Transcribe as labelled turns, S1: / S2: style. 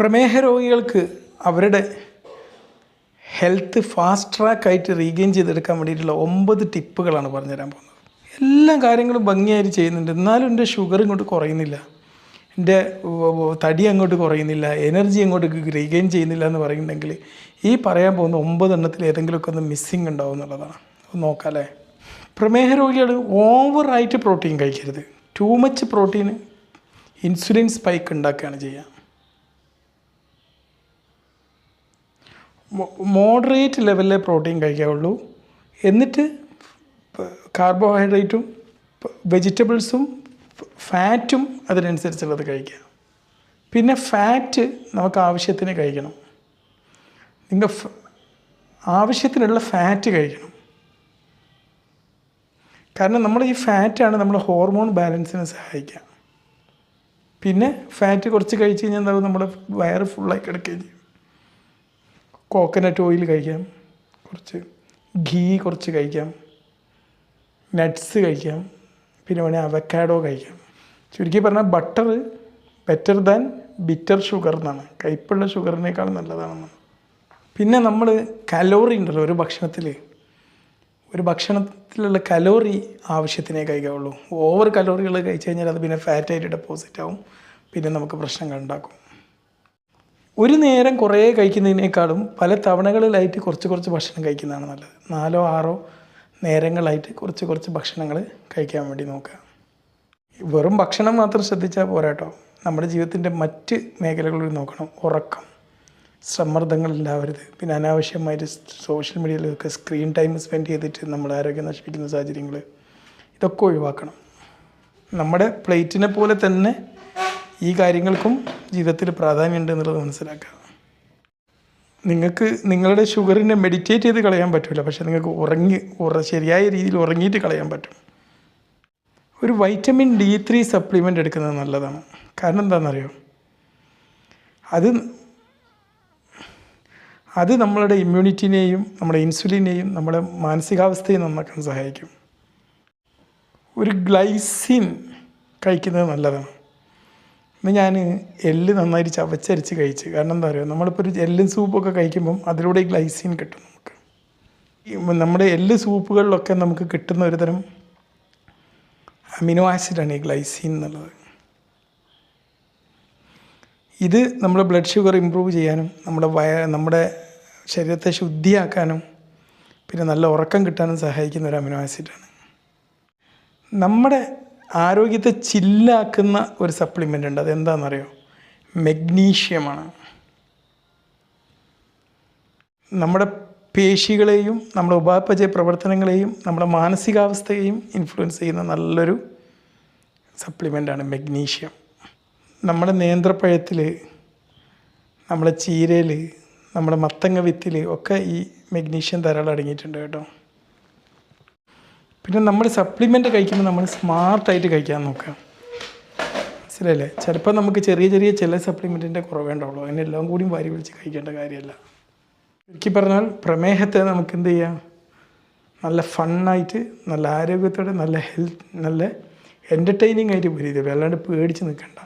S1: പ്രമേഹ രോഗികൾക്ക് അവരുടെ ഹെൽത്ത് ഫാസ്റ്റ് ട്രാക്കായിട്ട് റീഗെയിൻ ചെയ്തെടുക്കാൻ വേണ്ടിയിട്ടുള്ള ഒമ്പത് ടിപ്പുകളാണ് പറഞ്ഞു പറഞ്ഞുതരാൻ പോകുന്നത്. എല്ലാ കാര്യങ്ങളും ഭംഗിയായിട്ട് ചെയ്യുന്നുണ്ട്. എന്നാലും എന്റെ ഷുഗർ ഇങ്ങോട്ട് കുറയുന്നില്ല. എന്റെ തടി അങ്ങോട്ട് കുറയുന്നില്ല. എനർജി അങ്ങോട്ട് റീഗെയിൻ ചെയ്യുന്നില്ല എന്ന് പറയുന്നുണ്ടെങ്കിൽ ഈ പറയാൻ പോകുന്ന ഒമ്പത് എണ്ണത്തിൽ ഏതെങ്കിലുമൊക്കെ ഒന്ന് മിസ്സിങ് ഉണ്ടാവും എന്നുള്ളതാണ്. ഒന്ന് നോക്കാം അല്ലേ പ്രമേഹ രോഗികൾ ഓവറായിട്ട് പ്രോട്ടീൻ കഴിക്കരുത്. Too much protein insulin spike ഉണ്ടാക്കുകയാണ് ചെയ്യുക. മോഡറേറ്റ് ലെവലിലെ പ്രോട്ടീൻ കഴിക്കാവുള്ളൂ. എന്നിട്ട് കാർബോഹൈഡ്രേറ്റും വെജിറ്റബിൾസും ഫാറ്റും അതിനനുസരിച്ചുള്ളത് കഴിക്കുക. പിന്നെ ഫാറ്റ് നമുക്ക് ആവശ്യത്തിന് കഴിക്കണം. നിങ്ങൾ ആവശ്യത്തിനുള്ള ഫാറ്റ് കഴിക്കണം. കാരണം നമ്മൾ ഈ ഫാറ്റാണ് നമ്മൾ ഹോർമോൺ ബാലൻസിനെ സഹായിക്കുക. പിന്നെ ഫാറ്റ് കുറച്ച് കഴിച്ച് കഴിഞ്ഞാൽ എന്താവും? നമ്മുടെ വയറ് ഫുള്ളായി കിടക്കുകയും ചെയ്യും. കോക്കനട്ട് ഓയിൽ കഴിക്കാം. കുറച്ച് ഘീ കുറച്ച് കഴിക്കാം. നട്ട്സ് കഴിക്കാം. പിന്നെ വേണേൽ അവക്കാഡോ കഴിക്കാം. ചുരുക്കി പറഞ്ഞാൽ butter better than bitter sugar എന്നാണ്. കയ്പുള്ള ഷുഗറിനേക്കാൾ നല്ലതാണെന്നാണ് പിന്നെ നമ്മൾ കലോറി ഉണ്ടല്ലോ ഒരു ഭക്ഷണത്തിൽ ഒരു ഭക്ഷണത്തിലുള്ള കലോറി ആവശ്യത്തിനേ കഴിക്കാവുള്ളൂ. ഓവർ കലോറികൾ കഴിച്ചു കഴിഞ്ഞാൽ അത് പിന്നെ ഫാറ്റായിട്ട് ഡെപ്പോസിറ്റ് ആവും. പിന്നെ നമുക്ക് പ്രശ്നങ്ങൾ ഉണ്ടാക്കും. ഒരു നേരം കുറേ കഴിക്കുന്നതിനേക്കാളും പല തവണകളിലായിട്ട് കുറച്ച് കുറച്ച് ഭക്ഷണം കഴിക്കുന്നതാണ് നല്ലത്. നാലോ ആറോ നേരങ്ങളായിട്ട് കുറച്ച് കുറച്ച് ഭക്ഷണങ്ങൾ കഴിക്കാൻ വേണ്ടി നോക്കുക. വെറും ഭക്ഷണം മാത്രം ശ്രദ്ധിച്ചാൽ പോരാട്ടോ നമ്മുടെ ജീവിതത്തിന്റെ മറ്റ് മേഖലകളിൽ നോക്കണം. ഉറക്കം സമ്മർദ്ദങ്ങൾ ഉണ്ടാവരുത് പിന്നെ അനാവശ്യമായിട്ട് സോഷ്യൽ മീഡിയയിലൊക്കെ സ്ക്രീൻ ടൈം സ്പെൻഡ് ചെയ്തിട്ട് നമ്മുടെ ആരോഗ്യം നശിപ്പിക്കുന്ന സാഹചര്യങ്ങൾ ഇതൊക്കെ ഒഴിവാക്കണം. നമ്മുടെ പ്ലേറ്റിനെ പോലെ തന്നെ ഈ കാര്യങ്ങൾക്കും ജീവിതത്തിൽ പ്രാധാന്യമുണ്ട് എന്നുള്ളത് മനസ്സിലാക്കുക നിങ്ങൾക്ക് നിങ്ങളുടെ ഷുഗറിനെ മെഡിറ്റേറ്റ് ചെയ്ത് കളയാൻ പറ്റില്ല പക്ഷേ നിങ്ങൾക്ക് ഉറങ്ങി ഉറ ശരിയായ രീതിയിൽ ഉറങ്ങിയിട്ട് കളയാൻ പറ്റും. ഒരു വൈറ്റമിൻ ഡി ത്രീ സപ്ലിമെന്റ് എടുക്കുന്നത് നല്ലതാണ്. കാരണം എന്താണെന്നറിയോ? അത് അത് നമ്മളുടെ ഇമ്മ്യൂണിറ്റിനെയും നമ്മുടെ ഇൻസുലിനെയും നമ്മുടെ മാനസികാവസ്ഥയും നന്നാക്കാൻ സഹായിക്കും. ഒരു ഗ്ലൈസിൻ കഴിക്കുന്നത് നല്ലതാണ്. ഇന്ന് ഞാൻ എല്ല് നന്നായിട്ട് ചവച്ചരിച്ച് കഴിച്ച്. കാരണം എന്താ പറയുക നമ്മളിപ്പോൾ ഒരു എല്ലും സൂപ്പൊക്കെ കഴിക്കുമ്പം അതിലൂടെ ഗ്ലൈസീൻ കിട്ടും നമുക്ക്. നമ്മുടെ എല്ല് സൂപ്പുകളിലൊക്കെ നമുക്ക് കിട്ടുന്ന ഒരു തരം അമിനോ ആസിഡാണ് ഈ ഗ്ലൈസിൻ എന്നുള്ളത്. ഇത് നമ്മുടെ ബ്ലഡ് ഷുഗർ ഇമ്പ്രൂവ് ചെയ്യാനും നമ്മുടെ വയ നമ്മുടെ ശരീരത്തെ ശുദ്ധിയാക്കാനും പിന്നെ നല്ല ഉറക്കം കിട്ടാനും സഹായിക്കുന്ന ഒരു അമിനോ ആസിഡാണ്. നമ്മുടെ ആരോഗ്യത്തെ ചില്ലാക്കുന്ന ഒരു സപ്ലിമെന്റ് ഉണ്ട്. അതെന്താണെന്നറിയോ? മെഗ്നീഷ്യമാണ്. നമ്മുടെ പേശികളെയും നമ്മുടെ ഉപാപചയ പ്രവർത്തനങ്ങളെയും നമ്മുടെ മാനസികാവസ്ഥയെയും ഇൻഫ്ലുവൻസ് ചെയ്യുന്ന നല്ലൊരു സപ്ലിമെന്റാണ് മെഗ്നീഷ്യം. നമ്മുടെ നേന്ത്രപ്പഴത്തിൽ നമ്മുടെ ചീരയിൽ നമ്മുടെ മത്തങ്ങ വിത്തിൽ ഒക്കെ ഈ മെഗ്നീഷ്യം ധാരാളം അടങ്ങിയിട്ടുണ്ട് കേട്ടോ. പിന്നെ നമ്മൾ സപ്ലിമെന്റ് കഴിക്കുമ്പോൾ നമ്മൾ സ്മാർട്ടായിട്ട് കഴിക്കാൻ നോക്കുക. മനസ്സിലല്ലേ ചിലപ്പോൾ നമുക്ക് ചെറിയ ചെറിയ ചില സപ്ലിമെന്റിന്റെ കുറവേ ഉണ്ടാവുള്ളൂ. അതിനെല്ലാം കൂടി വാരി വിളിച്ച് കഴിക്കേണ്ട കാര്യമല്ല. ചുരുക്കി പറഞ്ഞാൽ പ്രമേഹത്തെ നമുക്ക് എന്ത് ചെയ്യാം? നല്ല ഫണ്ണായിട്ട് നല്ല ആരോഗ്യത്തോടെ നല്ല ഹെൽത്ത് നല്ല എന്റർടൈനിങ് ആയിട്ട് പോയി അല്ലാണ്ട് പേടിച്ച് നിൽക്കണ്ട.